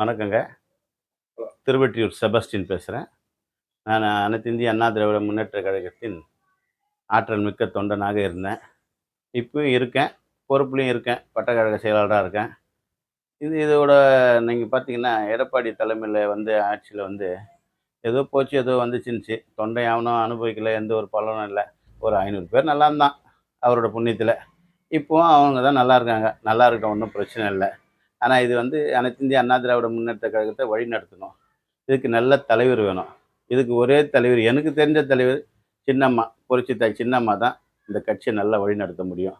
வணக்கங்க. திருவெற்றியூர் செபஸ்டின் பேசுகிறேன் நான் அனைத்து இந்திய அண்ணா திராவிட முன்னேற்ற கழகத்தின் ஆற்றல் மிக்க தொண்டனாக இருந்தேன். இப்பவும் இருக்கேன் பொறுப்புலையும் இருக்கேன் பட்டக்கழக செயலாளராக இருக்கேன். இது இதோட நீங்கள் பார்த்தீங்கன்னா எடப்பாடி தலைமையில் வந்து ஆட்சியில் வந்து ஏதோ போச்சு ஏதோ வந்துச்சுன்னுச்சு. தொண்டை அவனும் அனுபவிக்கல எந்த ஒரு பலனும் இல்லை. ஒரு ஐநூறு பேர் நல்லா இருந்தான் அவரோட புண்ணியத்தில். இப்போவும் அவங்க தான் நல்லா இருக்காங்க. நல்லா இருக்கட்டும் ஒன்றும் பிரச்சனை இல்லை. ஆனால் இது வந்து அனைத்து இந்திய அண்ணா திராவிட முன்னேற்ற கழகத்தை வழி நடத்தணும் இதுக்கு நல்ல தலைவர் வேணும். இதுக்கு ஒரே தலைவர் எனக்கு தெரிஞ்ச தலைவர் சின்னம்மா புரட்சி தாய் சின்னம்மா தான் இந்த கட்சியை நல்லா வழி நடத்த முடியும்.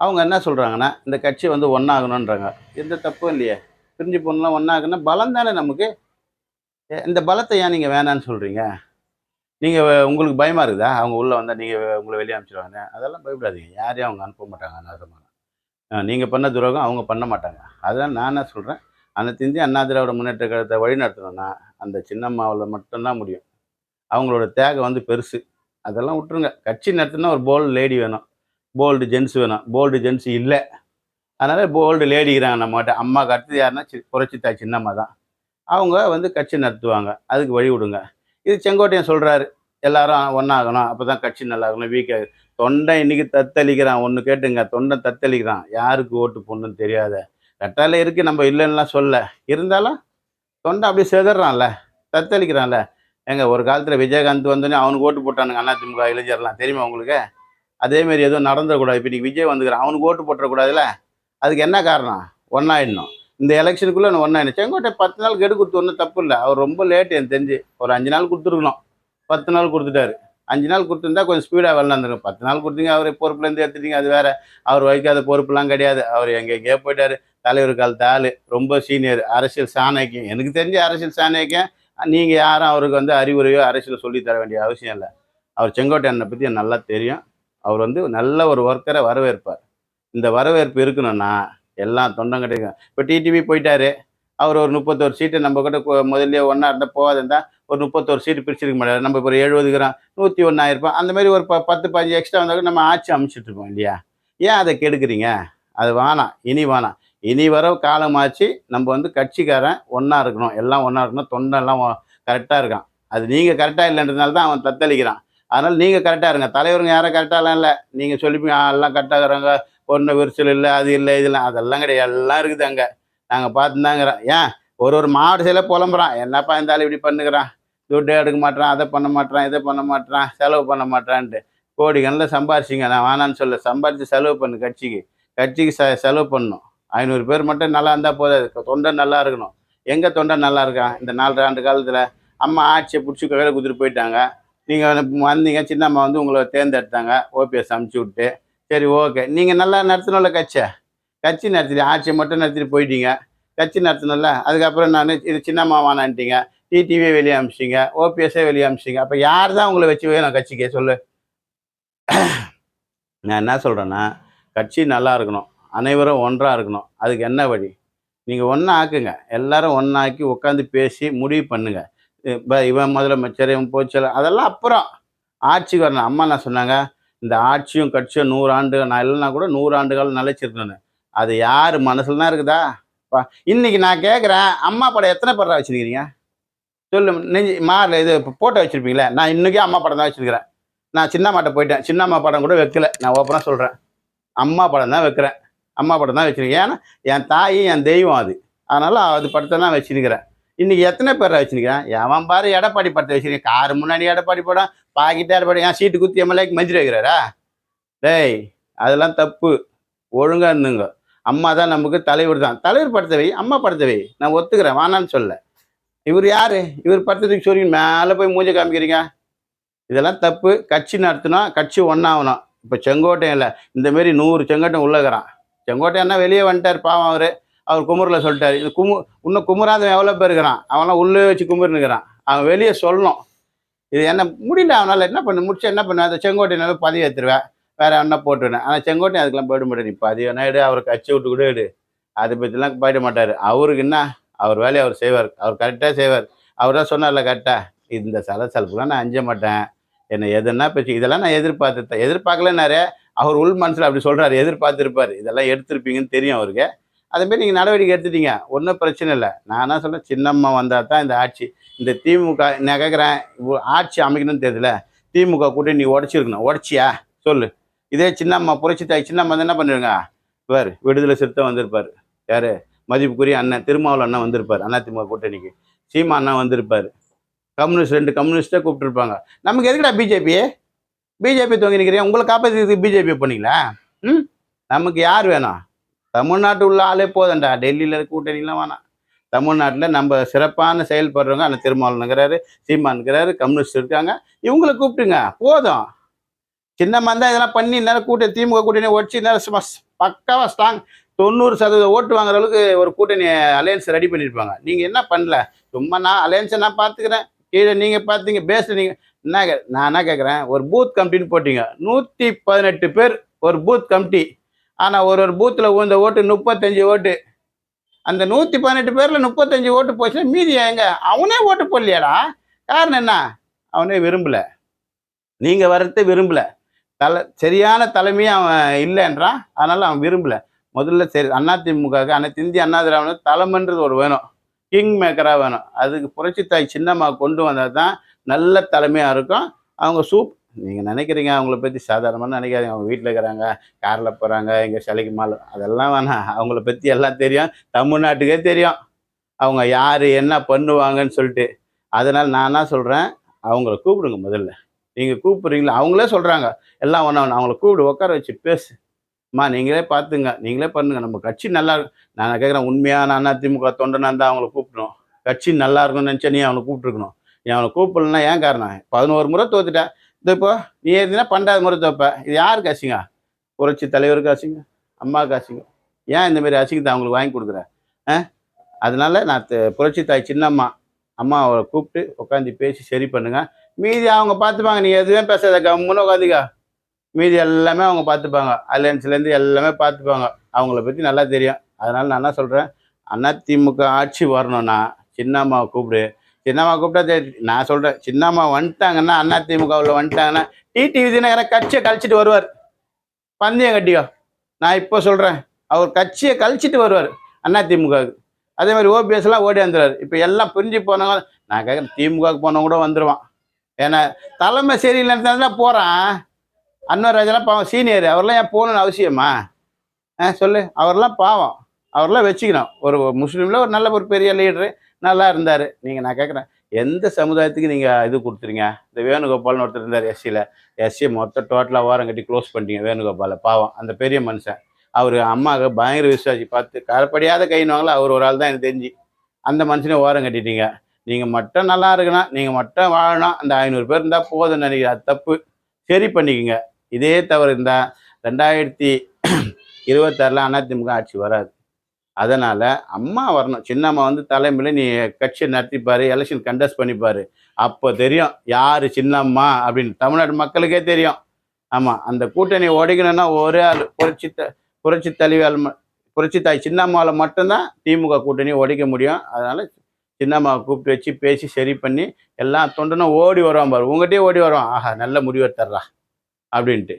அவங்க என்ன சொல்கிறாங்கன்னா இந்த கட்சி வந்து ஒன்றாகணுன்றாங்க எந்த தப்பும் இல்லையே. பிரிஞ்சு போகணும்லாம் ஒன்றாகுன்னா பலம் தானே நமக்கு? ஏ, இந்த பலத்தை ஏன் நீங்கள் வேணான்னு சொல்கிறீங்க நீங்கள் உங்களுக்கு பயமாக இருக்குதா? அவங்க உள்ளே வந்தால் நீங்கள் உங்களை வெளியே அனுப்பிச்சிடுவாங்க அதெல்லாம் பயப்படாதீங்க. யாரையும் அவங்க அனுப்ப மாட்டாங்க நாசமாக நீங்கள் பண்ண துரோகம் அவங்க பண்ண மாட்டாங்க. அதுதான் நான் என்ன சொல்கிறேன் அனைத்து இந்திய அண்ணா திராவிட முன்னேற்ற கழகத்தை வழி நடத்தணும்னா அந்த சின்னம்மாவில் மட்டும்தான் முடியும். அவங்களோட தேகை வந்து பெருசு. அதெல்லாம் விட்டுருங்க. கட்சி நடத்தினா ஒரு போல்டு லேடி வேணும். போல்டு ஜென்ஸ் வேணும். போல்டு ஜென்ஸ் இல்லை. அதனால் போல்டு லேடிக்கிறாங்க நம்மகிட்ட அம்மாவுக்கு அடுத்தது யாருன்னா புரட்சி தாய் சின்னம்மா தான். அவங்க வந்து கட்சி நடத்துவாங்க. அதுக்கு வழி விடுங்க இது செங்கோட்டையன் சொல்கிறாரு எல்லாரும் ஒன்றாகணும் அப்போ தான் கட்சி நல்லா இருக்கணும் வீக்காக தொண்டை இன்னைக்கு தத்தளிக்கிறான். ஒன்று கேட்டுங்க. தொண்டை தத்தளிக்கிறான். யாருக்கு ஓட்டு போடணும்னு தெரியாத. கட்டால இருக்கு. நம்ம இல்லைன்னுலாம் சொல்ல. இருந்தாலும் தொண்டை அப்படியே செதறான்ல. தத்தளிக்கிறான்ல. ஏங்க ஒரு காலத்தில் விஜயகாந்த் வந்தோடனே அவனுக்கு ஓட்டு போட்டானுங்க. அதிமுக இளைஞர்லாம். தெரியுமா உங்களுக்கு? அதேமாரி எதுவும் நடந்துடக்கூடாது. இப்போ இன்றைக்கி விஜய் வந்துக்கிறான். அவனுக்கு ஓட்டு போட்டுறக்கூடாதுல்ல. அதுக்கு என்ன காரணம்? ஒன்றாயிடணும் இந்த எலெக்ஷனுக்குள்ளே ஒன்றாயிடும் செங்கோட்டை பத்து நாள் கெடு கொடுத்து ஒன்றும் தப்பு இல்லை. அவர் ரொம்ப லேட் எனக்கு தெரிஞ்சு. ஒரு அஞ்சு நாள் கொடுத்துருக்கணும். பத்து நாள் கொடுத்துட்டாரு. அஞ்சு நாள் கொடுத்துருந்தா கொஞ்சம் ஸ்பீடாக விளாண்டுருக்கும் பத்து நாள் கொடுத்தீங்க அவர் பொறுப்புலேருந்து எடுத்துட்டீங்க அது வேற. அவர் வகிக்காத பொறுப்புலாம் கிடையாது. அவர் எங்கே எங்கேயோ போயிட்டாரு. தலைவர் காலத்து ஆள் ரொம்ப சீனியர் அரசியல் சாணக்கியம். எனக்கு தெரிஞ்ச அரசியல் சாணக்கியம் நீங்கள் யாரும் அவருக்கு வந்து அறிவுரையோ அரசியல் சொல்லித் தர வேண்டிய அவசியம் இல்லை. அவர் செங்கோட்டையனை பற்றி எனக்கு நல்லா தெரியும். அவர் வந்து நல்ல ஒரு ஒர்க்கரை வரவேற்பார். இந்த வரவேற்பு இருக்கணும்னா எல்லாம் தொண்டம் கிடைக்கும் இப்போ டிடிவி போயிட்டாரு. அவர் ஒரு முப்பத்தோரு சீட்டு நம்ம கிட்ட முதல்ல ஒன்றா இருந்தால் போகாதுந்தா ஒரு முப்பத்தோரு சீட்டு பிரிச்சிருக்க மாட்டார். நம்ம இப்போ ஒரு எழுபது கிராம் நூற்றி ஒன்றாயிருப்போம் அந்த மாதிரி ஒரு ப பத்து பதினஞ்சு எக்ஸ்ட்ரா வந்தால் நம்ம ஆட்சி அமைச்சிட்டு இருப்போம் இல்லையா? ஏன் அதை கெடுக்குறீங்க? அது வேணாம் இனி வேணாம். இனி வர காலமாச்சு நம்ம வந்து கட்சிக்காரன் ஒன்றா இருக்கணும். எல்லாம் ஒன்றா இருக்கணும். தொண்டெல்லாம் கரெக்டாக இருக்கான். அது நீங்கள் கரெக்டாக இல்லைன்றதுனால தான் அவன் தத்தளிக்கிறான். அதனால் நீங்கள் கரெக்டாக இருங்க. தலைவருங்க யாரும் கரெக்டாகலாம் இல்லை. நீங்கள் சொல்லிப்பீங்க எல்லாம் கரெக்டாக இருக்கிறாங்க ஒன்றும் விரிசல் இல்லை அது இல்லை இதெல்லாம் அதெல்லாம் கிடையாது. எல்லாம் இருக்குது அங்கே. நாங்கள் பார்த்துதாங்கிறோம் ஏன்? ஒரு ஒரு மாவட்ட செயல புலம்புறான். என்னப்பா இருந்தாலும் இப்படி பண்ணுகிறான்? துட்டு எடுக்க மாட்டான் அதை பண்ண மாட்டான் இதை பண்ண மாட்டான் செலவு பண்ண மாட்டான்ட்டு கோடிக்கணில் சம்பாரிச்சிங்க. நான் வேணான்னு சொல்ல சம்பாரித்து செலவு பண்ணு கட்சிக்கு. கட்சிக்கு செ செலவு பண்ணணும் ஐநூறு பேர் மட்டும் நல்லா இருந்தால் போதாது தொண்டை நல்லா இருக்கணும். எங்கே தொண்டை நல்லா இருக்கான்? இந்த நாலு ஆண்டு காலத்தில் அம்மா ஆட்சியை பிடிச்சி கையில் கொடுத்துட்டு போயிட்டாங்க. நீங்கள் வந்தீங்க. சின்னம்மா வந்து உங்களை தேர்ந்தெடுத்தாங்க. ஓபிஎஸ் அமுச்சு விட்டு. சரி ஓகே. நீங்கள் நல்லா நடத்தணும்ல கட்சியை? கட்சி நடத்தி ஆட்சியை மட்டும் நடத்திட்டு போயிட்டீங்க. கட்சி நடத்தணும்ல. அதுக்கப்புறம் நான் இது சின்னம்மா வானான்ட்டீங்க டிடிவியை வெளியே அமிச்சிங்க ஓபிஎஸ்ஸே வெளியே அமிச்சிங்க அப்போ யார் தான் உங்களை வச்சு வேணும் கட்சிக்கே சொல்லு? நான் என்ன சொல்கிறேன்னா கட்சி நல்லா இருக்கணும். அனைவரும் ஒன்றாக இருக்கணும். அதுக்கு என்ன வழி? நீங்கள் ஒன்றா ஆக்குங்க. எல்லாரும் ஒன்றாக்கி உட்காந்து பேசி முடிவு பண்ணுங்க. இப்போ இவன் முதலமைச்சர் இவன் போச்சல அதெல்லாம் அப்புறம். ஆட்சிக்கு வரணும். அம்மா என்ன சொன்னாங்க? இந்த ஆட்சியும் கட்சியும் நூறு ஆண்டு நான் இல்லைன்னா கூட நூறு ஆண்டுகள் அது யார் மனசில் தான் இருக்குதா? பா இன்னைக்கு நான் கேட்குறேன் அம்மா படம் எத்தனை படம் வச்சுருக்கிறீங்க சொல்லு நெஞ்சு மாரில் இது போட்டோ வச்சுருப்பீங்களே நான் இன்னைக்கே அம்மா படம் தான் வச்சுருக்கிறேன். நான் சின்னம்மாட்ட போயிட்டேன் சின்னம்மா படம் கூட வைக்கல நான் ஓப்பனாக சொல்கிறேன் அம்மா படம் தான் வைக்கிறேன் அம்மா படம் தான் வச்சுருக்கேன். ஏன்னா என் தாய் என் தெய்வம் அது. அதனால் அது படத்தை தான் வச்சுருக்கிறேன். இன்றைக்கி எத்தனை பேரை வச்சுருக்கேன் எவன் பாரு எடப்பாடி படத்தை வச்சுருக்கேன். கார் முன்னாடி எடப்பாடி படம் பாக்கிட்டே எடப்பாடி ஏன் சீட்டு குத்தி எம்எல்ஏக்கு மஞ்சள் வைக்கிறாரா? டேய் அதெல்லாம் தப்பு. ஒழுங்காக இருந்துங்க. அம்மா தான் நமக்கு தலைவர் தான். தலைவர் படுத்தவை அம்மா படுத்தவை. நான் ஒத்துக்கிறேன் வானான்னு சொல்ல. இவர் யாரு? இவர் படுத்ததுக்கு சொல்லி மேலே போய் மூஞ்ச காமிக்கிறீங்க? இதெல்லாம் தப்பு. கட்சி நடத்தினா கட்சி ஒன்றாகணும் இப்போ செங்கோட்டையன் இல்லை இந்த மாரி நூறு செங்கோட்டையன் உள்ளகிறான் செங்கோட்டையன்னா வெளியே வந்துட்டார் பாவம் அவர். அவர் குமுறில் சொல்லிட்டார். இது குமு இன்னும் குமுறாதவன் எவ்வளோ பேர் இருக்கிறான்? அவன்லாம் உள்ளே வச்சு குமுறுனுக்கிறான் அவன் வெளியே சொல்லணும். இது என்ன முடியல அவனால். என்ன பண்ண முடிச்சு என்ன பண்ண? அந்த செங்கோட்டையனால பதவி ஏற்றுருவேன் வேற என்ன போட்டுருவேன். ஆனால் செங்கோட்டை அதுக்கெல்லாம் போயிட மாட்டேன் நீ அது என்ன எடு அவர் கட்சி விட்டு கூட எடு. அதை பற்றிலாம் போயிட மாட்டார். அவருக்கு என்ன? அவர் வேலையை அவர் செய்வார். அவர் கரெக்டாக செய்வார். அவர் தான் சொன்னார்ல கரெக்டாக இந்த சலசலப்புலாம் நான் அஞ்ச மாட்டேன். என்னை எதுனா பேச்சு இதெல்லாம் நான் எதிர்பார்த்துட்டேன் எதிர்பார்க்கலனாரு அவர் உள் மனசில் அப்படி சொல்கிறாரு எதிர்பார்த்துருப்பார். இதெல்லாம் எடுத்திருப்பீங்கன்னு தெரியும் அவருக்கு. அதேமாரி நீங்கள் நடவடிக்கை எடுத்துட்டீங்க. ஒன்றும் பிரச்சனை இல்லை. நான் என்ன சொல்கிறேன் சின்னம்மா வந்தால் தான் இந்த ஆட்சி இந்த திமுக நான் கேட்குறேன் ஆட்சி அமைக்கணும்னு தெரியல திமுக கூட்டி நீ உடச்சிருக்கணும். உடச்சியா? சொல்லு. இதே சின்னம்மா புரட்சி தாய் சின்னம்மா வந்து என்ன பண்ணிருங்க? பாரு விடுதலை சிறுத்தை வந்திருப்பார். யார்? மதிப்புக்குரிய அண்ணன் திருமாவளவன் அண்ணன் வந்திருப்பார் அதிமுக கூட்டணிக்கு. சீமா அண்ணன் வந்திருப்பார். கம்யூனிஸ்ட் ரெண்டு கம்யூனிஸ்ட்டை கூப்பிட்டுருப்பாங்க. நமக்கு எதுக்குடா பிஜேபி? பிஜேபி தொங்கி நிற்கிறேன் உங்களை காப்பாற்றி பிஜேபி பண்ணீங்களா? ம்? நமக்கு யார் வேணும்? தமிழ்நாட்டு உள்ள ஆளே போதண்டா டெல்லியில் இருக்க கூட்டணிலாம் வேணாம். தமிழ்நாட்டில் நம்ம சிறப்பான செயல்படுறவங்க அந்த திருமாவளவனுங்கிறாரு சீமானுங்கிறாரு கம்யூனிஸ்ட் இருக்காங்க. இவங்களை கூப்பிட்டுங்க. போதும். சின்னம்மா இருந்தால் இதெல்லாம் பண்ணி இந்நேரம் கூட்டணி திமுக கூட்டணி ஒடிச்சு இந்நேரம் பக்காவாக ஸ்ட்ராங் தொண்ணூறு சதவீத ஓட்டு வாங்குற அளவுக்கு ஒரு கூட்டணி அலையன்ஸ் ரெடி பண்ணியிருப்பாங்க நீங்கள் என்ன பண்ணல? சும்மா நான் அலையன்ஸை நான் பார்த்துக்கிறேன். கீழே நீங்கள் பார்த்தீங்க பேஸில் நீங்கள் என்ன கே- நான் என்ன கேட்குறேன்? ஒரு பூத் கமிட்டின்னு போட்டிங்க. நூற்றி பதினெட்டு பேர் ஒரு பூத் கமிட்டி ஆனால் ஒரு ஒரு பூத்தில் உந்த ஓட்டு முப்பத்தஞ்சு ஓட்டு. அந்த நூற்றி பதினெட்டு பேரில் முப்பத்தஞ்சு ஓட்டு போச்சுன்னா மீதி எங்க? அவனே ஓட்டு போடலையாடா. காரணம் என்ன? அவனே விரும்பல. நீங்கள் வர்றதே விரும்பல. தலை சரியான தலைமையும் அவன் இல்லைன்றான். அதனால அவன் விரும்பல. முதல்ல சரி அதிமுக அனைத்து இந்திய அண்ணா திராவிட தலைமைன்றது ஒரு வேணும். கிங் மேக்கராக வேணும். அதுக்கு புரட்சித்தாய் சின்னம்மா கொண்டு வந்தால் தான் நல்ல தலைமையாக இருக்கும். அவங்க சூப் நீங்கள் நினைக்கிறீங்க அவங்கள பற்றி சாதாரணமாக நினைக்காதீங்க. அவங்க வீட்டில் இருக்கிறாங்க காரில் போகிறாங்க எங்கள் சிலைக்கு மால் அதெல்லாம் வேணாம். அவங்கள பற்றி எல்லாம் தெரியும். தமிழ்நாட்டுக்கே தெரியும். அவங்க யார் என்ன பண்ணுவாங்கன்னு சொல்லிட்டு. அதனால் நான் என்ன சொல்கிறேன் அவங்கள கூப்பிடுங்க முதல்ல. நீங்கள் கூப்பிட்றீங்களா? அவங்களே சொல்கிறாங்க எல்லாம் ஒன்றா அவங்கள கூப்பிடு உட்கார வச்சு பேசு. அம்மா நீங்களே பார்த்துங்க. நீங்களே பண்ணுங்க. நம்ம கட்சி நல்லா நான் கேட்குறேன் உண்மையான அதிமுக தொண்டனா இருந்தால் அவங்கள கூப்பிடணும்? கட்சி நல்லா இருக்கும்னு நினச்சா நீ அவனை கூப்பிட்டுருக்கணும். நீ அவனை கூப்பிடலன்னா ஏன் காரணம்? பதினோரு முறை தோத்துட்டேன் இது இப்போ நீ ஏறினா பன்னெண்டாவது முறை தோப்ப. இது யாருக்கு அசிங்க புரட்சி தலைவருக்கு அசிங்க அம்மாவுக்கு அசிங்க ஏன் இந்த மாதிரி அசிங்கத்தை அவங்களுக்கு வாங்கி கொடுக்குற? ஆ? அதனால நான் த- புரட்சி தாய் சின்னம்மா அம்மா அவளை கூப்பிட்டு உட்காந்து பேசி சரி பண்ணுங்கள் மீதி அவங்க பார்த்துப்பாங்க. நீ எதுவுமே பேசாத கம்முன்னு உட்காந்துக்கா மீதி எல்லாமே அவங்க பார்த்துப்பாங்க. அலையன்ஸ்லேருந்து எல்லாமே பார்த்துப்பாங்க. அவங்கள பற்றி நல்லா தெரியும். அதனால் நான் என்ன சொல்கிறேன் அதிமுக ஆட்சி வரணும்னா சின்னம்மாவை கூப்பிடு. சின்னம்மா கூப்பிட்டா தெரியும் நான் சொல்கிறேன் சின்னம்மா வந்துட்டாங்கன்னா அதிமுகவில் வந்துட்டாங்கன்னா டிடிவி தினகரை கட்சியை கழிச்சிட்டு வருவார். பந்தயம் கட்டிக்கோ. நான் இப்போ சொல்கிறேன் அவர் கட்சியை கழிச்சிட்டு வருவார் அதிமுகவுக்கு அதே மாதிரி ஓபிஎஸ்லாம் ஓடி வந்துடுவார் இப்போ எல்லாம் பிரிஞ்சு போனவங்க நான் கேட்குறேன் திமுகவுக்கு போனவங்க கூட வந்துடுவான் ஏன்னா தலைமை சரியில்லைன்னு போகிறான் அன்வர் ராஜெல்லாம் பாவம் சீனியர். அவர்லாம் ஏன் போகணும்னு அவசியமா? ஆ சொல்லு. அவர்லாம் பாவம். அவர்லாம் வச்சுக்கணும். ஒரு முஸ்லீமில் ஒரு நல்ல ஒரு பெரிய லீடரு நல்லா இருந்தார். நீங்கள் நான் கேட்குறேன் எந்த சமுதாயத்துக்கு நீங்கள் இது கொடுத்துறீங்க இந்த வேணுகோபால்னு ஒருத்தர் இருந்தார் எஸ்சியில் எஸ்சியை மொத்தம் டோட்டலாக ஓரம் கட்டி க்ளோஸ் பண்ணிட்டீங்க வேணுகோபாலை பாவம். அந்த பெரிய மனுஷன். அவர் அம்மாவுக்கு பயங்கர விசுவாசி. பார்த்து கரப்படியாத கையினுவாங்களோ அவர் ஒரு ஆள் தான் எனக்கு தெரிஞ்சு. அந்த மனுஷனை ஓரம் கட்டிட்டீங்க. நீங்கள் மட்டும் நல்லா இருக்கணும் நீங்கள் மட்டும் வாழணும் அந்த ஐநூறு பேர் இருந்தால் போதும்னு நினைக்கிற அது தப்பு. சரி பண்ணிக்கோங்க. இதே தவறு இருந்தால் ரெண்டாயிரத்தி இருபத்தாறில் அதிமுக ஆட்சி வராது. அதனால் அம்மா வரணும். சின்னம்மா வந்து தலைமையில் நீ கட்சியை நடத்திப்பார் எலெக்ஷன் கண்டஸ்ட் பண்ணிப்பார். அப்போ தெரியும் யார் சின்னம்மா அப்படின்னு. தமிழ்நாடு மக்களுக்கே தெரியும். ஆமாம் அந்த கூட்டணி உடைக்கணும்னா ஒரே ஆள் புரட்சி த புரட்சி தலைவியால் புரட்சி தாய் சின்னம்மாவில் மட்டும்தான் திமுக கூட்டணி உடைக்க முடியும். அதனால் சின்னம்மாவை கூப்பிட்டு வச்சு பேசி சரி பண்ணி எல்லாம் தொண்டனும் ஓடி வருவான் பாரு. உங்கள்கிட்டயே ஓடி வருவான். ஆஹா நல்ல முடிவை தர்றா அப்படின்ட்டு.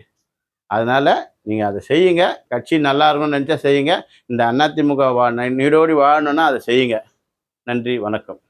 அதனால் நீங்கள் அதை செய்யுங்க. கட்சி நல்லா இருக்கணும்னு நினச்சா செய்யுங்க. இந்த அதிமுக வா நீடோடி வாழணும்னா அதை செய்யுங்க. நன்றி வணக்கம்.